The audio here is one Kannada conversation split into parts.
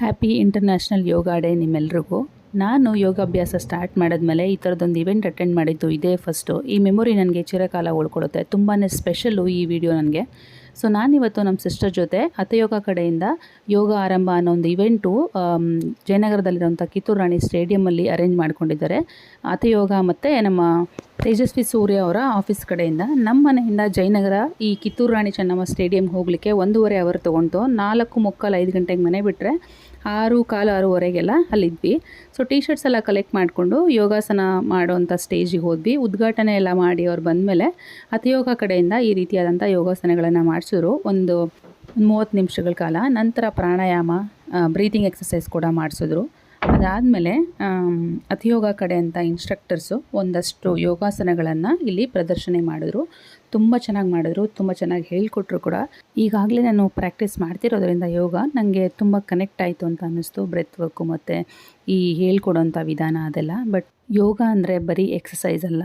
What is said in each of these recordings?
ಹ್ಯಾಪಿ ಇಂಟರ್ನ್ಯಾಷನಲ್ ಯೋಗ ಡೇ ನಿಮ್ಮೆಲ್ರಿಗೂ. ನಾನು ಯೋಗಾಭ್ಯಾಸ ಸ್ಟಾರ್ಟ್ ಮಾಡಿದ್ಮೇಲೆ ಈ ಥರದೊಂದು ಇವೆಂಟ್ ಅಟೆಂಡ್ ಮಾಡಿದ್ದು ಇದೇ ಫಸ್ಟು ಈ ಮೆಮೊರಿ ನನಗೆ ಚಿರಕಾಲ ಉಳ್ಕೊಡುತ್ತೆ. ತುಂಬಾ ಸ್ಪೆಷಲ್ಲು ಈ ವಿಡಿಯೋ ನನಗೆ. ಸೊ ನಾನಿವತ್ತು ನಮ್ಮ ಸಿಸ್ಟರ್ ಜೊತೆ ಹತಯೋಗ ಕಡೆಯಿಂದ ಯೋಗ ಆರಂಭ ಅನ್ನೋ ಒಂದು ಇವೆಂಟು ಜಯನಗರದಲ್ಲಿರುವಂಥ ಕಿತ್ತೂರು ರಾಣಿ ಸ್ಟೇಡಿಯಮಲ್ಲಿ ಅರೇಂಜ್ ಮಾಡ್ಕೊಂಡಿದ್ದಾರೆ. ಹತಯೋಗ ಮತ್ತು ನಮ್ಮ ತೇಜಸ್ವಿ ಸೂರ್ಯ ಅವರ ಆಫೀಸ್ ಕಡೆಯಿಂದ ನಮ್ಮ ಮನೆಯಿಂದ ಜಯನಗರ ಈ ಕಿತ್ತೂರು ರಾಣಿ ಚೆನ್ನಮ್ಮ ಸ್ಟೇಡಿಯಂ ಹೋಗಲಿಕ್ಕೆ ಒಂದೂವರೆ ಅವರ್ ತೊಗೊಂಡು ನಾಲ್ಕು ಮುಕ್ಕಾಲು ಐದು ಗಂಟೆಗೆ ಮನೆ ಬಿಟ್ಟರೆ ಆರು ಕಾಲು ಆರೂವರೆಗೆಲ್ಲ ಅಲ್ಲಿದ್ವಿ. ಸೊ ಟೀ ಶರ್ಟ್ಸ್ ಎಲ್ಲ ಕಲೆಕ್ಟ್ ಮಾಡಿಕೊಂಡು ಯೋಗಾಸನ ಮಾಡುವಂಥ ಸ್ಟೇಜಿಗೆ ಹೋದ್ವಿ. ಉದ್ಘಾಟನೆ ಎಲ್ಲ ಮಾಡಿ ಅವ್ರು ಬಂದಮೇಲೆ ಅತಿಯೋಗ ಕಡೆಯಿಂದ ಈ ರೀತಿಯಾದಂಥ ಯೋಗಾಸನಗಳನ್ನು ಮಾಡಿಸಿದ್ರು. ಒಂದು ಮೂವತ್ತು ನಿಮಿಷಗಳ ಕಾಲ. ನಂತರ ಪ್ರಾಣಾಯಾಮ ಬ್ರೀತಿಂಗ್ ಎಕ್ಸಸೈಸ್ ಕೂಡ ಮಾಡಿಸಿದ್ರು. ಅದಾದಮೇಲೆ ಅತಿಯೋಗ ಕಡೆ ಅಂತ ಇನ್ಸ್ಟ್ರಕ್ಟರ್ಸು ಒಂದಷ್ಟು ಯೋಗಾಸನಗಳನ್ನು ಇಲ್ಲಿ ಪ್ರದರ್ಶನ ಮಾಡಿದ್ರು. ತುಂಬ ಚೆನ್ನಾಗಿ ಮಾಡಿದ್ರು, ತುಂಬ ಚೆನ್ನಾಗಿ ಹೇಳಿಕೊಟ್ರು ಕೂಡ. ಈಗಾಗಲೇ ನಾನು ಪ್ರಾಕ್ಟೀಸ್ ಮಾಡ್ತಿರೋದ್ರಿಂದ ಯೋಗ ನನಗೆ ತುಂಬ ಕನೆಕ್ಟ್ ಆಯಿತು ಅಂತ ಅನ್ನಿಸ್ತು ಬ್ರೆತ್ ವರ್ಕು ಮತ್ತು ಈ ಹೇಳ್ಕೊಡೋಂಥ ವಿಧಾನ ಅದೆಲ್ಲ. ಬಟ್ ಯೋಗ ಅಂದರೆ ಬರೀ ಎಕ್ಸಸೈಸ್ ಅಲ್ಲ.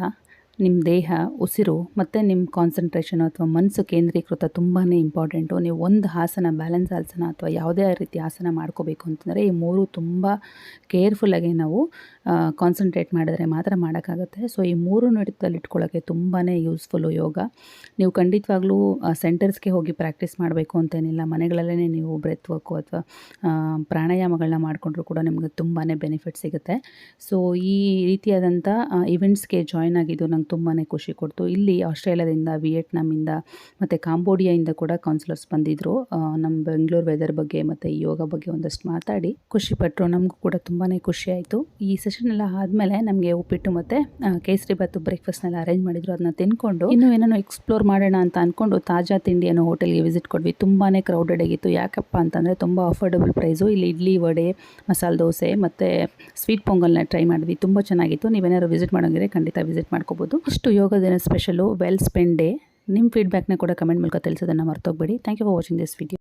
ನಿಮ್ಮ ದೇಹ, ಉಸಿರು ಮತ್ತು ನಿಮ್ಮ ಕಾನ್ಸಂಟ್ರೇಷನ್ ಅಥವಾ ಮನಸ್ಸು ಕೇಂದ್ರೀಕೃತ ತುಂಬಾ ಇಂಪಾರ್ಟೆಂಟು ನೀವು ಒಂದು ಆಸನ ಬ್ಯಾಲೆನ್ಸ್ ಆಸನ ಅಥವಾ ಯಾವುದೇ ರೀತಿ ಆಸನ ಮಾಡ್ಕೋಬೇಕು ಅಂತಂದರೆ ಈ ಮೂರು ತುಂಬ ಕೇರ್ಫುಲ್ಲಾಗಿ ನಾವು ಕಾನ್ಸಂಟ್ರೇಟ್ ಮಾಡಿದ್ರೆ ಮಾತ್ರ ಮಾಡೋಕ್ಕಾಗುತ್ತೆ. ಸೊ ಈ ಮೂರು ಹಿಡಿತದಲ್ಲಿ ಇಟ್ಕೊಳ್ಳೋಕ್ಕೆ ತುಂಬಾ ಯೂಸ್ಫುಲ್ಲು ಯೋಗ. ನೀವು ಖಂಡಿತವಾಗ್ಲೂ ಸೆಂಟರ್ಸ್ಗೆ ಹೋಗಿ ಪ್ರಾಕ್ಟೀಸ್ ಮಾಡಬೇಕು ಅಂತೇನಿಲ್ಲ. ಮನೆಗಳಲ್ಲೇ ನೀವು ಬ್ರೆತ್ ವರ್ಕು ಅಥವಾ ಪ್ರಾಣಾಯಾಮಗಳನ್ನ ಮಾಡಿಕೊಂಡ್ರು ಕೂಡ ನಿಮಗೆ ತುಂಬಾ ಬೆನಿಫಿಟ್ ಸಿಗುತ್ತೆ. ಸೊ ಈ ರೀತಿಯಾದಂಥ ಇವೆಂಟ್ಸ್ಗೆ ಜಾಯ್ನ್ ಆಗಿದ್ದು ನಂಗೆ ತುಂಬಾ ಖುಷಿ ಕೊಡ್ತು. ಇಲ್ಲಿ ಆಸ್ಟ್ರೇಲಿಯಾದಿಂದ, ವಿಯೆಟ್ನಾಮಿಂದ ಮತ್ತು ಕಾಂಬೋಡಿಯಾಯಿಂದ ಕೂಡ ಕೌನ್ಸಿಲರ್ಸ್ ಬಂದಿದ್ದರು ನಮ್ಮ ಬೆಂಗಳೂರು ವೆದರ್ ಬಗ್ಗೆ ಮತ್ತು ಯೋಗ ಬಗ್ಗೆ ಒಂದಷ್ಟು ಮಾತಾಡಿ. ಖುಷಿಪಟ್ಟರು ನಮಗೂ ಕೂಡ ತುಂಬಾ ಖುಷಿ ಆಯಿತು. ಈ ಸೆಷನ್ ಎಲ್ಲ ಆದಮೇಲೆ ನಮಗೆ ಉಪ್ಪಿಟ್ಟು ಮತ್ತು ಕೇಸರಿ ಬಾತು ಬ್ರೇಕ್ಫಾಸ್ಟ್ನೆಲ್ಲ ಅರೇಂಜ್ ಮಾಡಿದ್ರು. ಅದನ್ನ ತಿನ್ಕೊಂಡು ಇನ್ನೂ ಏನೇನೋ ಎಕ್ಸ್ಪ್ಲೋರ್ ಮಾಡೋಣ ಅಂತ ಅಂದ್ಕೊಂಡು ತಾಜಾ ತಿಂಡಿ ಅನ್ನೋ ಹೋಟೆಲ್ಗೆ ವಿಸಿಟ್ ಕೊಡ್ವಿ ತುಂಬಾ ಕ್ರೌಡೆಡ್ ಆಗಿತ್ತು. ಯಾಕಪ್ಪ ಅಂತಂದರೆ ತುಂಬ ಅಫೋರ್ಡಬಲ್ ಪ್ರೈಸು ಇಲ್ಲಿ ಇಡ್ಲಿ, ವಡೆ, ಮಸಾಲೆ ದೋಸೆ ಮತ್ತು ಸ್ವೀಟ್ ಪೊಂಗಲ್ನ ಟ್ರೈ ಮಾಡಿದ್ವಿ. ತುಂಬ ಚೆನ್ನಾಗಿತ್ತು. ನೀವೇನಾದ್ರು ವಿಸಿಟ್ ಮಾಡೋಂಗಿದ್ರೆ ಖಂಡಿತ ವಿಸಿಟ್ ಮಾಡ್ಕೋಬೋದು. ಇಷ್ಟು ಯೋಗ ದಿನ ಸ್ಪೆಷಲು ವೆಲ್ ಸ್ಪೆಂಡ್ ಡೇ ನಿಮ್ಮ ಫೀಡ್ಬ್ಯಾಕ್ನ ಕೂಡ ಕಮೆಂಟ್ ಮೂಲಕ ತಿಳಿಸೋದನ್ನು ಮರ್ತೋಗ್ಬೇಡಿ. Thank you for watching this video